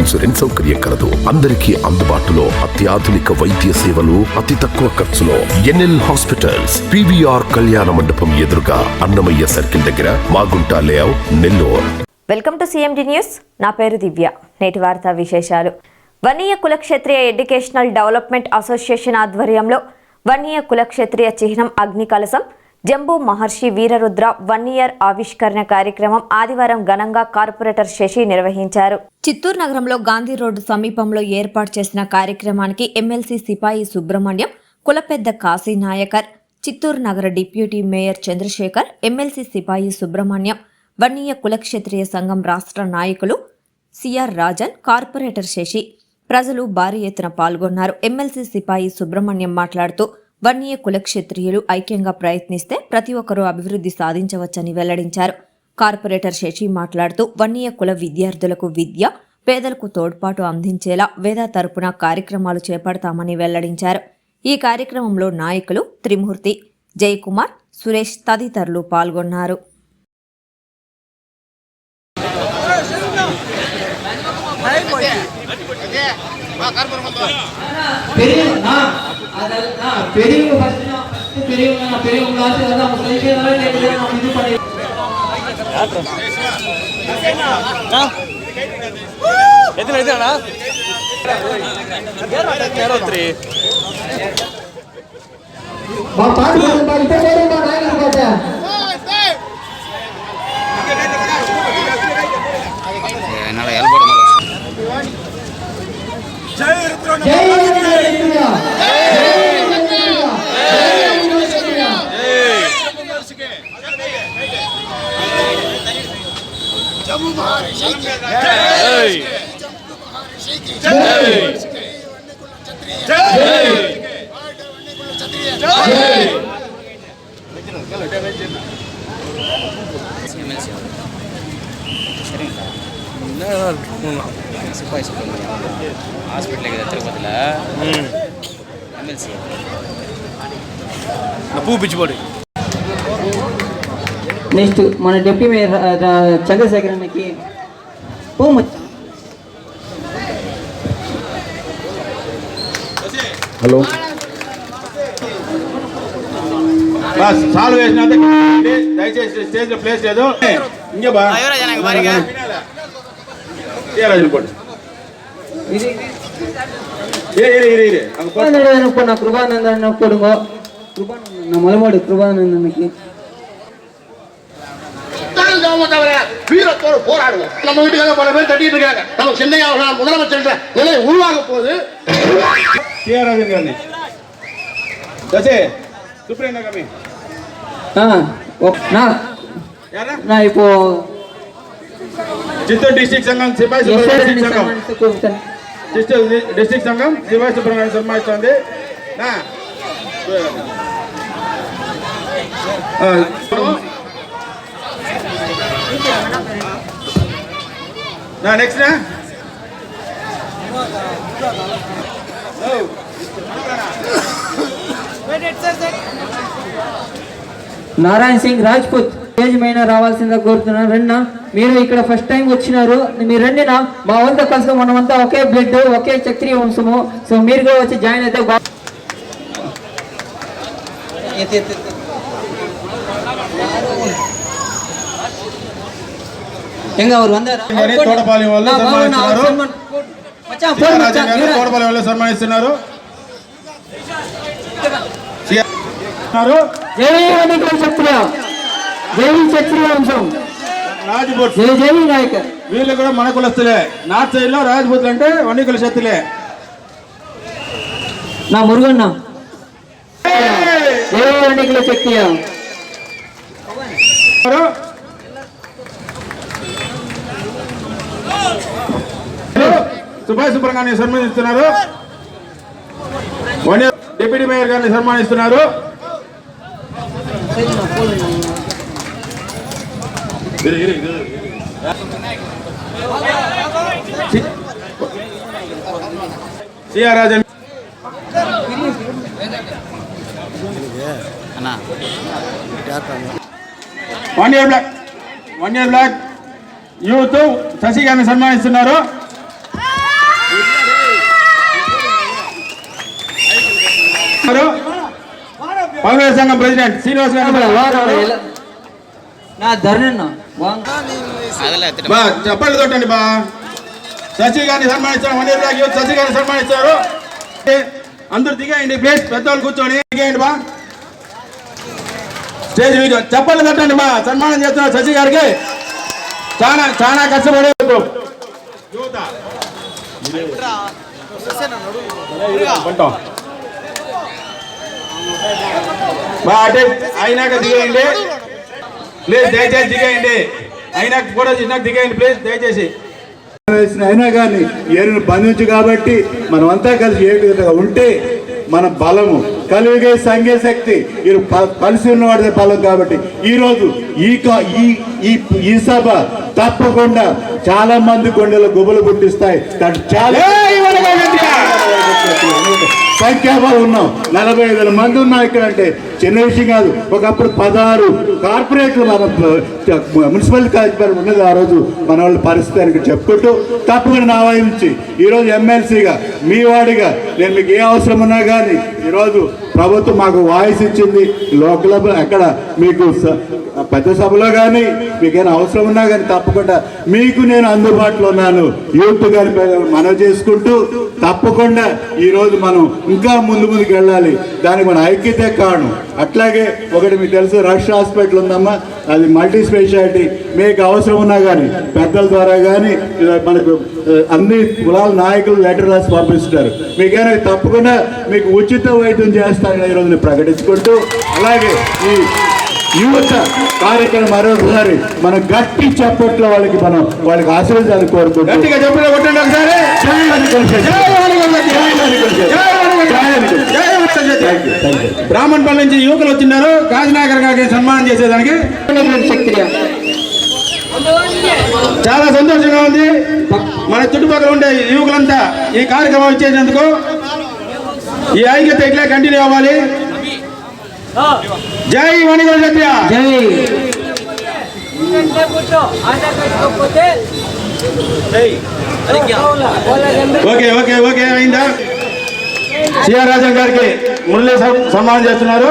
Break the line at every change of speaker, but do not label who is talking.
Insurance సౌకర్యం కలదు. అందరికీ అందుబాటులో అత్యాధునిక వైద్య సేవలు అతి తక్కువ ఖర్చులో ఎన్ఎల్ హాస్పిటల్స్ పివిఆర్ కళ్యాణ మండపం ఎదురుగా అన్నమయ్య సర్కిల్ దగ్గర Magunta layout Nellore.
Welcome to CMD news. నా పేరు దివ్య. నేటి వార్తా విశేషాలు. వన్నీయ కులక్షేత్రీయ ఎడ్యుకేషనల్ డెవలప్మెంట్ అసోసియేషన్ ఆధ్వర్యంలో వన్నీయ కులక్షేత్రీయ చిహ్నం అగ్ని కలసం జంబూ మహర్షి వీరరుద్ర వన్ ఇయర్ ఆవిష్కరణ కార్యక్రమం ఆదివారం ఘనంగా కార్పొరేటర్ శశి నిర్వహించారు. చిత్తూరు నగరంలో గాంధీ రోడ్డు సమీపంలో ఏర్పాటు చేసిన కార్యక్రమానికి ఎమ్మెల్సీ సిపాయి సుబ్రహ్మణ్యం కులపెద్ద కాశీ నాయకర్ చిత్తూరు నగర డిప్యూటీ మేయర్ చంద్రశేఖర్ ఎమ్మెల్సీ సిపాయి సుబ్రహ్మణ్యం వన్నీయ కులక్షేత్రియ సంఘం రాష్ట్ర నాయకులు సిఆర్ రాజన్ కార్పొరేటర్ శశి. ప్రజలు భారీ ఎత్తున పాల్గొన్నారు. ఎమ్మెల్సీ సిపాయి సుబ్రహ్మణ్యం మాట్లాడుతూ వన్నీయ కులక్షేత్రియులు ఐక్యంగా ప్రయత్నిస్తే ప్రతి ఒక్కరూ అభివృద్ధి సాధించవచ్చని వెల్లడించారు. కార్పొరేటర్ శశి మాట్లాడుతూ వన్నీయ కుల విద్యార్థులకు విద్య పేదలకు తోడ్పాటు అందించేలా వేద తరపున కార్యక్రమాలు చేపడతామని వెల్లడించారు. ఈ కార్యక్రమంలో నాయకులు త్రిమూర్తి జయకుమార్ సురేష్ తదితరులు పాల్గొన్నారు.
பெரியவங்க அதான் பெரியவங்க ஃபர்ஸ்ட் ஃபர்ஸ்ட் பெரியவங்க நான் பெரியவங்க ஆசை அதான் அவங்க சைக்கிள் நம்ம இது பண்ணி
எத்தனை எத்தனை இருபத்தி
பாட்டு பாட்டு பாட்டு பாட்டு.
హాస్పిటల్ కదా తిరుపతిలో
ఎమ్మెల్సీ పువ్వు పిచ్చిపోడు
నెక్స్ట్ మన డిప్యూటీ మేయర్ చంద్రశేఖర్ అన్నకి పూమచ్చ
హలో బస్ సాల్వ్ వేసిన దయచేసి స్టేజ్ లో ప్లేస్ లేదు ఇంకా బాగా రాజు இரு இரு இரு இரு.
கிருபானந்தோட எனக்கு நான் கிருபானந்த அண்ணன் போடுங்க கிருபானந்தன்
நான் முதல்வாடு கிருபானந்த அண்ணனுக்கு போராடுவோம். நம்ம வீட்டுக்காக பல பேர் தட்டிட்டு இருக்காங்க. நம்ம சின்னையாக முதலமைச்சர் நிலை உருவாக போகுது.
நான் இப்போ
చిత్తూరు డిస్టిక్ సంఘం సిపాయి
ఎస్ఐ
సంఘం
కూర్చుని
చిత్తూరు డిస్ట్రిక్ట్ సంఘం సిపాయి సుబ్రహ్మణ్యం సంబంధించింది నా ఆ, నా నెక్స్ట్ నా
నారాయణ్ సింగ్ రాజ్పుత్ స్టేజ్ పైన రావాల్సిందిగా కోరుతున్నాను రన్నా మీరు ఇక్కడ ఫస్ట్ టైం వచ్చినారు మీరు రండి నా మా వాళ్ళతో కలిసి మనమంతా ఒకే బ్లడ్ ఒకే చక్రీయ వంశము సో మీరు కూడా వచ్చి జాయిన్ అయితే బా- எங்க அவர் வந்தாரா
గారి తోటపాలి వాళ్ళు
நான் பாவனா, அவர்
సన్మానిస్తున్నారు
சன்மான் போடு. மச்சான், போடு
రాజన్
மச்சான்,
గారు
இவரா.
తోటపాలి వాళ్ళు సన్మానిస్తున్నారు ఉన్నారు.
జై ఎన్నికల క్షత్రియ జై క్షత్రియ వంశం
రాజ్పుత్.
జై జై నాయకర్.
వీళ్ళు కూడా మన కులస్తులే. నార్త్ సైడ్లో రాజ్పుత్లు అంటే వన్ని కుల శక్తులే
నా మురుగన్న. ఎన్నికల?
ఎవరు? సుభాష్ సుబ్రహ్మణ్యం గారిని సన్మానిస్తున్నారు డిప్యూటీ మేయర్ గారిని సన్మానిస్తున్నారు. ఇరు, ఇరు, ఇరు. సి- సిఆర్ రాజన్
అన్నా
one year block one year block youth Sasi గారిని సన్మానిస్తున్నారు కాంగ్రెస్ సంఘం ప్రెసిడెంట్ శ్రీనివాస్ గారు
నా ధరణి
అదలే ఎత్తడం.
బా చెప్పండి తోటండి బా. శశి గారిని సన్మానిస్తారు వన్ యూత్ శశి గారిని సన్మానిస్తారు ఏ, అందరూ దిగేయండి ప్లీజ్ పెద్దవాళ్ళు కూర్చొని దిగేయండి బా. స్టేజ్ మీద చెప్పండి తట్టండి బా. సన్మానం చేస్తున్నారు శశి గారికి. చాలా చాలా కష్టపడే యువత. ఉంటాం. బా అంటే అయినాక దిగేయండి. ప్లీజ్ దయచేసి దిగేయండి అయినాక ఫోటో తీసినాక దిగేయండి ప్లీజ్ దయచేసి
అయినా కానీ ఏరును బంధించు కాబట్టి మనం అంతా కలిసి ఏకగా ఉంటే మన బలము కలిగే సంఘ శక్తి ప- కలిసి ఉన్నవాడిదే బలం కాబట్టి ఈ రోజు ఈ ఈ ఈ సభ తప్పకుండా చాలా మంది గుండెలు గుబులు పుట్టిస్తాయి చాలా! సంఖ్యాబలం ఉన్నాం. నలభై ఐదు వేల మంది ఉన్నాం ఇక్కడ అంటే చిన్న విషయం కాదు. ఒకప్పుడు పదహారు కార్పొరేట్లు మన మున్సిపల్ కార్పొరేట్ ఉన్నది ఆ రోజు మన వాళ్ళ పరిస్థితి అని చెప్పుకుంటూ తప్పకుండా నా వైపు నుంచి ఈరోజు ఎమ్మెల్సీగా మీ వాడిగా నేను మీకు ఏ అవసరం ఉన్నా కానీ ఈరోజు ప్రభుత్వం మాకు వాయిస్ ఇచ్చింది. లోకల్ అక్కడ మీకు పెద్ద సభలో కానీ మీకేమైనా అవసరం ఉన్నా కానీ తప్పకుండా మీకు నేను అందుబాటులో ఉన్నాను. యూత్ గారి మనవి చేసుకుంటూ తప్పకుండా ఈరోజు మనం ఇంకా ముందు ముందుకు వెళ్ళాలి. దానికి మన ఐక్యతే కారణం. అట్లాగే ఒకటి మీకు తెలుసు రష్ హాస్పిటల్ ఉందమ్మా. అది మల్టీ స్పెషాలిటీ. మీకు అవసరం ఉన్నా కానీ పెద్దల ద్వారా కానీ ఇలా మనకు అన్ని కులాల నాయకులు లెటర్ రాసి పంపిస్తారు. మీకైనా తప్పకుండా మీకు ఉచిత వైద్యం చేస్తానని ఈరోజు ప్రకటించుకుంటూ అలాగే ఈ యువత కార్యక్రమం మరొకసారి మన గట్టి చప్పట్లో వాళ్ళకి మనం వాళ్ళకి ఆశీర్వాదాలు కోరుకుంటూ
గట్టిగా చెప్పిన కొట్టండి ఒకసారి.
you.
బ్రాహ్మణపల్లి నుంచి యువకులు వచ్చిన్నారు కాశీనాగర్ గారికి సన్మానం చేసేదానికి. చాలా సంతోషంగా ఉంది. మన చుట్టుపక్కల ఉండే యువకులంతా ఈ కార్యక్రమం ఇచ్చేసినందుకు ఈ ఐక్యత ఇట్లా కంటిన్యూ అవ్వాలి. జై వణిగల సత్య
జై.
ఓకే ఓకే ఓకే అయిందా? సిఆర్ రాజన్ గారికి మురళి సన్మానం చేస్తున్నారు.